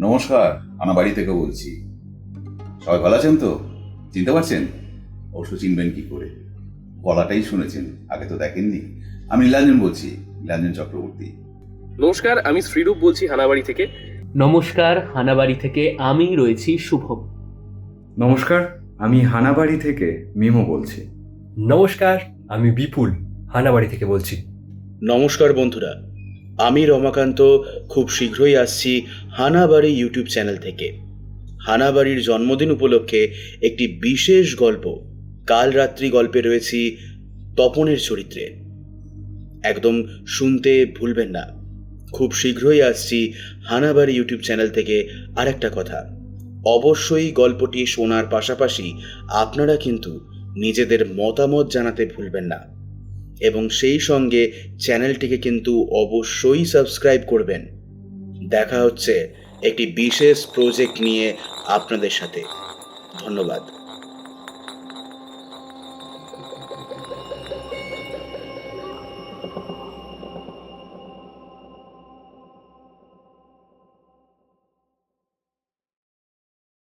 নমস্কার আনা বাড়ি থেকে বলছি। সবাই ভালো আছেন তো? চিনতে পারছেন? অবশ্য চিনবেন কি করে? গলাটাই শুনেছেন আগে তো দেখেননি। আমি নীলাঞ্জন বলছি নীলাঞ্জন চক্রবর্তী। নমস্কার আমি শ্রীরূপ বলছি হানাবাড়ি থেকে। নমস্কার হানাবাড়ি থেকে আমি রয়েছি শুভম নমস্কার আমি হানাবাড়ি থেকে মিমো বলছি। নমস্কার আমি বিপুল হানাবাড়ি থেকে বলছি। নমস্কার বন্ধুরা আমি রমাকান্ত খুব শীঘ্রই আসছি হানাবাড়ি ইউটিউব চ্যানেল থেকে। হানাবাড়ির জন্মদিন উপলক্ষে একটি বিশেষ গল্প, কাল রাত্রি গল্পে রয়েছি তপনের চরিত্রে। একদম শুনতে ভুলবেন না। খুব শীঘ্রই আসছি হানাবাড়ি ইউটিউব চ্যানেল থেকে আরেকটা কথা। অবশ্যই গল্পটি শোনার পাশাপাশি আপনারা কিন্তু নিজেদের মতামত জানাতে ভুলবেন না। এবং সেই সঙ্গে চ্যানেলটিকে কিন্তু অবশ্যই সাবস্ক্রাইব করবেন। দেখা হচ্ছে একটি বিশেষ প্রজেক্ট নিয়ে আপনাদের সাথে। ধন্যবাদ।